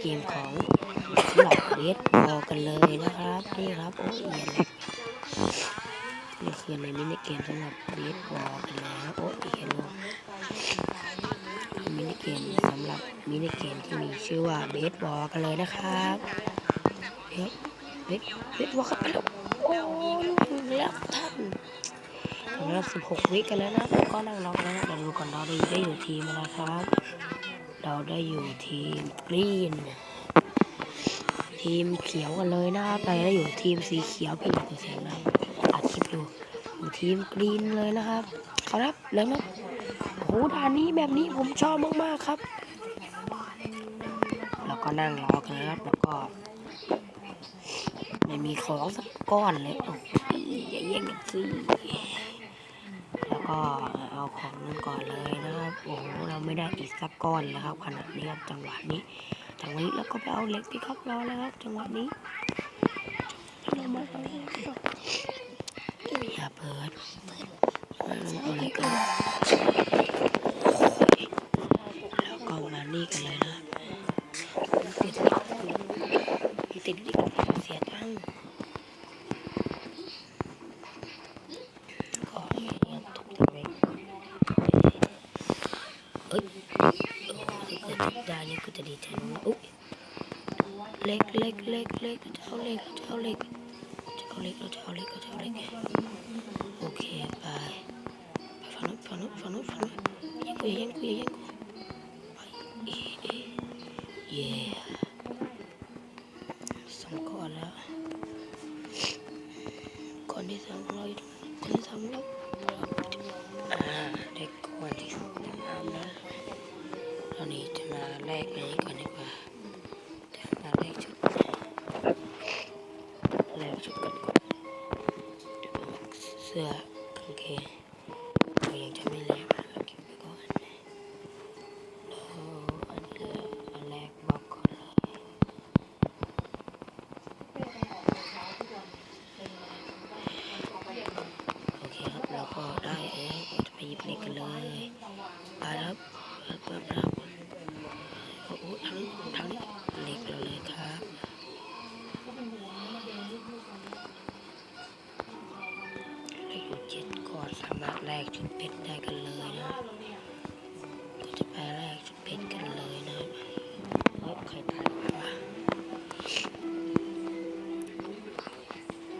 เกมของหรับเบสบอลกันเลยนะครับนี่ครับโอ้ยเอียนนี่คือในมินิเกมสำหรับเบสบอลกันเลยครับโอ้ยเอียนมินิเกมสำหรับมินิเกมที่มีชื่อว่าเบสบอลกันเลยนะครับเบสเบสเบสบอลครับไปแล้วโอ้ลูกแล้วท่านเราสิบหกวิกันแล้วนะก็นั่งรอกันนะเดี๋ยวดูก่อนเราได้ได้อยู่ทีมอะครับ เราได้อยู่ทีมกรีน ทีมเขียวกันเลยนะครับเราได้อยู่ทีมสีเขียวพี่ตัวเสียงนะอัดคลิปอยู่อยู่ทีมกรีนเลยนะครับครับแล้วนะโหด่านนี้แบบนี้ผมชอบมากๆครับ แล้วก็นั่งรอกันนะครับแล้วก็ ไม่มีของสักก้อนเลยโอ้ยอย่าแย่งกันสิแล้วก็ เอาของลงก่อนเลยนะครับโอ้โหเราไม่ได้อีกสักก้อนแล้วครับขนาดนี้ครับจังหวะนี้จังหวะนี้แล้วก็ไปเอาเหล็กที่เขารอแล้วครับจังหวะนี้เรามาเอาเหล็กที่ครับอย่าเปิดเรามาเอาเหล็กกันแล้วก็มานี่กันเลยนะติดติดติดเสียตังค์ก็ยังตกตะเวนเอ้ย โอ้ถ้าเกิดได้นี่ก็ จะดีใจมากอุ๊ยเล็กเล็กเล็กเล็กจะเอาเล็กจะเอาเล็กจะเอาเล็กเราจะเอาเล็กเราจะเอาเล็กโอเคไปไปฝั่งนู้นฝั่งนู้นฝั่งนู้นฝั่งนู้นยังกูยังกูยังกูไปเอ๊ะเอ๊ะเตอนนี้จะมาแลกอันนี้ก่อนดีกว่า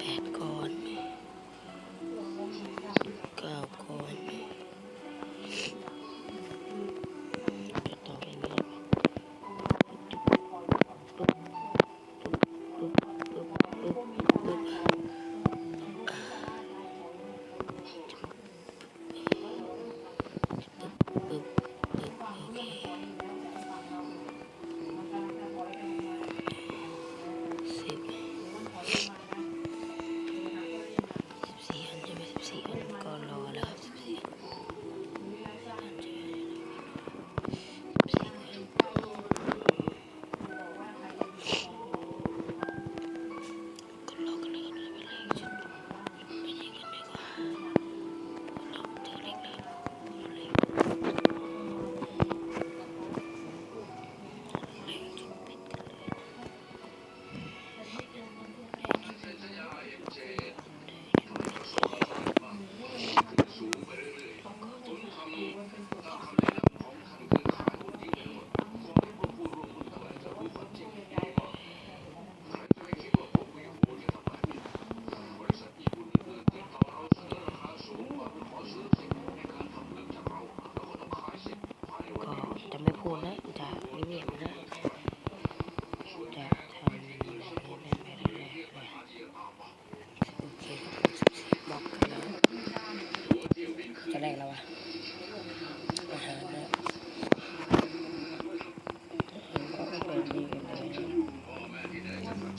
แปดก้นเก้าคนต่อไปนี้ย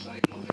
side of it.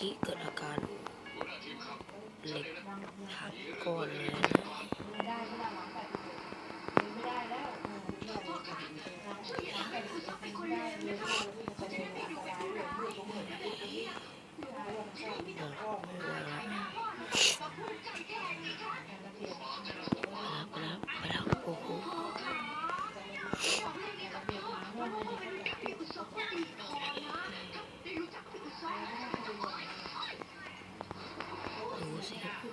กี้เกิดอาการเล็กหักก่อนเลย 是一个不。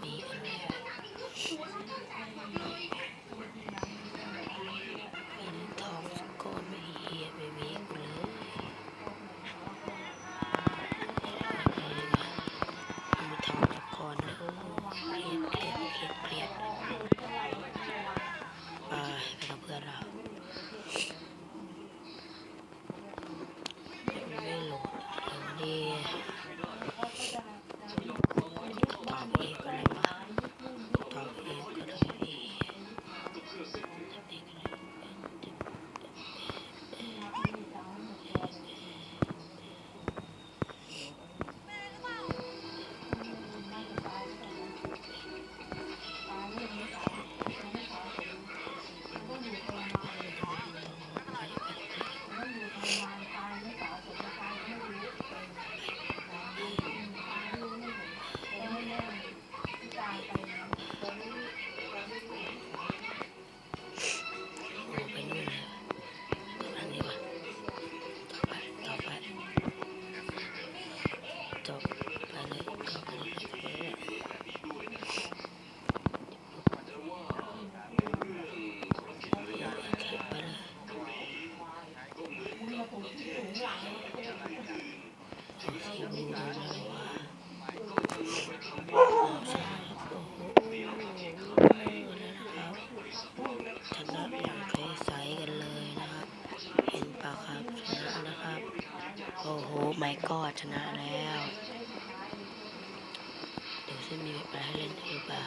มีไฟาให้เล่นหรือเปล่า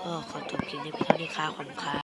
ก็ขอจบคลิปนี้เพียงเท่านี้ค่ะขอบคุณค่ะ